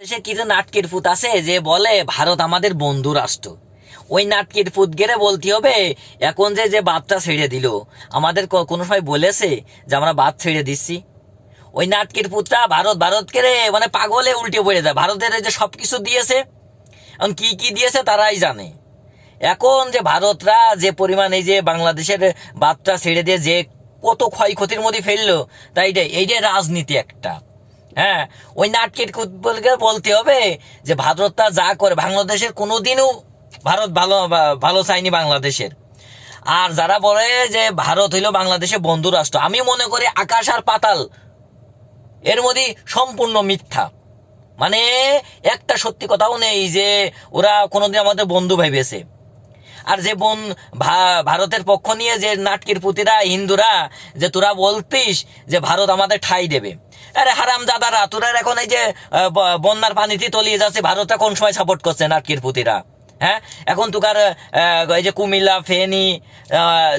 দেশে কিছু নাটকের পুত আছে যে বলে, ভারত আমাদের বন্ধু রাষ্ট্র। ওই নাটকের পুত গেলে বলতে হবে, এখন যে যে বাদটা ছেড়ে দিল, আমাদের কোনো সময় বলেছে যে আমরা বাদ ছেড়ে দিচ্ছি? ওই নাটকের পুতরা ভারত, ভারতকে রে মানে পাগলে উল্টে পড়ে যায়। ভারতের এই যে সব কিছু দিয়েছে, এখন কি কি দিয়েছে তারাই জানে। এখন যে ভারতরা যে পরিমাণ এই যে বাংলাদেশের বাদটা ছেড়ে দিয়ে যে কত ক্ষয়ক্ষতির মধ্যে ফেলল, তাই এইটাই এইটাই রাজনীতি একটা। হ্যাঁ ওই নাটকের ফুটবলকে বলতে হবে যে ভারতটা যা করে, বাংলাদেশের কোনোদিনও ভারত ভালো ভালো চায়নি বাংলাদেশের। আর যারা বলে যে ভারত হইল বাংলাদেশের বন্ধু রাষ্ট্র, আমি মনে করি আকাশ আর পাতাল এর মধ্যে সম্পূর্ণ মিথ্যা। মানে একটা সত্যি কথাও নেই যে ওরা কোনোদিন আমাদের বন্ধু ভেবেছে আর যে বোন ভারতের পক্ষ নিয়ে যে নাটকের পুতিরা, হিন্দুরা, যে তোরা বলতিস যে ভারত আমাদের ঠাই দেবে। আরে হারাম দাদারা তোরা এখন এই যে বন্যার পানিতে তলিয়ে যাচ্ছে, ভারতটা কোন সময় সাপোর্ট করছে নাটকের পুতিরা? হ্যাঁ? এখন তোকার এই যে কুমিল্লা, ফেনী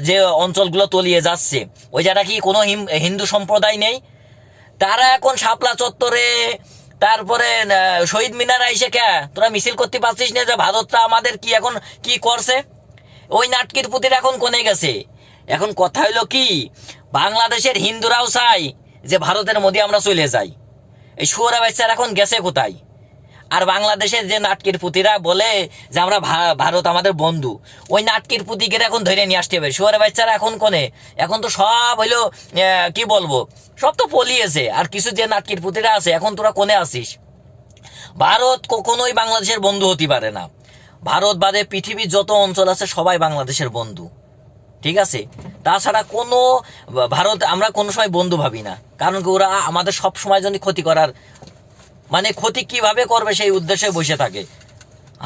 যে অঞ্চলগুলো তলিয়ে যাচ্ছে, ওই জায়গা কি কোনো হিন্দু সম্প্রদায় নেই? তারা এখন শাপলা চত্বরে তারপরে শহীদ মিনার আইসে কে? তোরা মিছিল করতে পারছিস না যে ভারতটা আমাদের কি এখন কি করছে? ওই নাটকের পুতির এখন কোনে গেছে? এখন কথা হইল কি, বাংলাদেশের হিন্দুরাও চাই যে ভারতের মধ্যে আমরা চলে যাই। এই শুয়ারা বাচ্চারা এখন গেছে কোথায়? আর বাংলাদেশের যে নাটকের পুতিরা বলে যে আমরা ভারত আমাদের বন্ধু, ওই নাটকের পুতিকে এখন ধরে নিয়ে আসতে হবে। শুয়ারে বাচ্চারা এখন কোনে? এখন তো সব হইল কি বলব? সব তো পলিয়েছে, আর কিছু যে নাটকের পুতিরা আছে, এখন তোরা কোনে আসিস ভারত কখনোই বাংলাদেশের বন্ধু হতে পারে না। ভারত বাদে পৃথিবীর যত অঞ্চল আছে, সবাই বাংলাদেশের বন্ধু। ঠিক আছে? তাছাড়া কোনো, ভারত আমরা কোনো সময় বন্ধু ভাবি না। কারণ কি, ওরা আমাদের সব সময় জন্য ক্ষতি করার মানে ক্ষতি কীভাবে করবে সেই উদ্দেশ্যে বসে থাকে।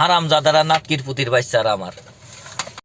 আরাম যাদারা নাটকির পুতির বাচ্চারা আমার।